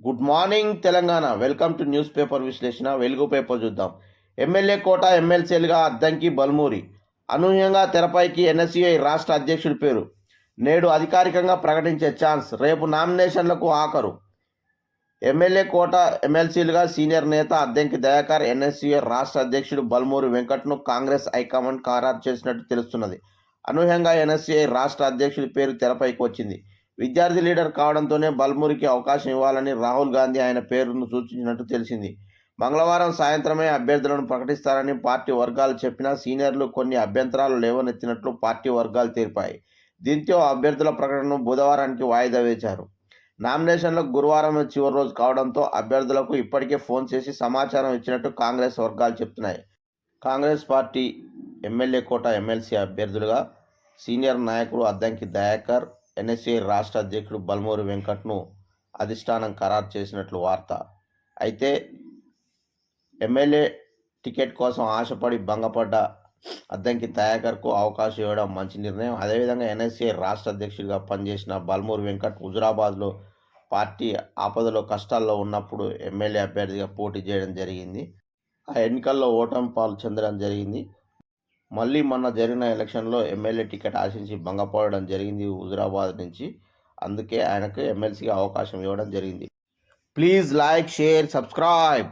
Good morning Telangana. Welcome to news paper విశ్లేషణ. Velugu paper చూద్దాం. MLA కోట ఎమ్మెల్సీలుగా అద్దంకి బల్మూరి. అనూహ్యంగా తెరపైకి ఎన్ఎస్యుఐ రాష్ట్ర అధ్యక్షుడి పేరు. నేడు అధికారికంగా ప్రకటించే ఛాన్స్. రేపు నామినేషన్లకు ఆఖరు. ఎమ్మెల్యే కోట ఎమ్మెల్సీలుగా సీనియర్ నేత అద్దంకి దయాకర్ ఎన్ఎస్యుఐ రాష్ట్ర అధ్యక్షుడు బల్మూరి వెంకట్ను కాంగ్రెస్ హైకమాండ్ ఖరారు చేసినట్టు తెలుస్తున్నది. అనూహ్యంగా ఎన్ఎస్యుఐ రాష్ట్ర అధ్యక్షుడి పేరు తెరపైకి వచ్చింది. విద్యార్థి లీడర్ కావడంతోనే బల్మూరికి అవకాశం ఇవ్వాలని రాహుల్ గాంధీ ఆయన పేరును సూచించినట్టు తెలిసింది. మంగళవారం సాయంత్రమే అభ్యర్థులను ప్రకటిస్తారని పార్టీ వర్గాలు చెప్పినా సీనియర్లు కొన్ని అభ్యంతరాలు లేవనెత్తినట్లు పార్టీ వర్గాలు తెలిపాయి. దీంతో అభ్యర్థుల ప్రకటనను బుధవారానికి వాయిదా వేశారు. నామినేషన్లకు గురువారం చివరి రోజు కావడంతో అభ్యర్థులకు ఇప్పటికే ఫోన్ చేసి సమాచారం ఇచ్చినట్టు కాంగ్రెస్ వర్గాలు చెప్తున్నాయి. Congress party MLA quota MLC అభ్యర్థులుగా సీనియర్ నాయకుడు అద్దంకి దయాకర్ ఎన్ఎస్ఏ రాష్ట్ర అధ్యక్షుడు బల్మూరి వెంకట్ను అధిష్టానం ఖరారు చేసినట్లు వార్త. అయితే ఎమ్మెల్యే టికెట్ కోసం ఆశపడి భంగపడ్డ అద్దంకి తయాకర్కు అవకాశం ఇవ్వడం మంచి నిర్ణయం. అదేవిధంగా ఎన్ఎస్ఏ రాష్ట్ర అధ్యక్షుడిగా పనిచేసిన బల్మూరి వెంకట్ హుజురాబాద్లో పార్టీ ఆపదలో కష్టాల్లో ఉన్నప్పుడు ఎమ్మెల్యే అభ్యర్థిగా పోటీ చేయడం జరిగింది. ఆ ఎన్నికల్లో ఓటమి పాలు చెందడం జరిగింది. మళ్ళీ మొన్న జరిగిన ఎలక్షన్లో ఎమ్మెల్యే టికెట్ ఆశించి భంగపడడం జరిగింది హుజురాబాద్ నుంచి. అందుకే ఆయనకు ఎమ్మెల్సీగా అవకాశం ఇవ్వడం జరిగింది. Please like share subscribe.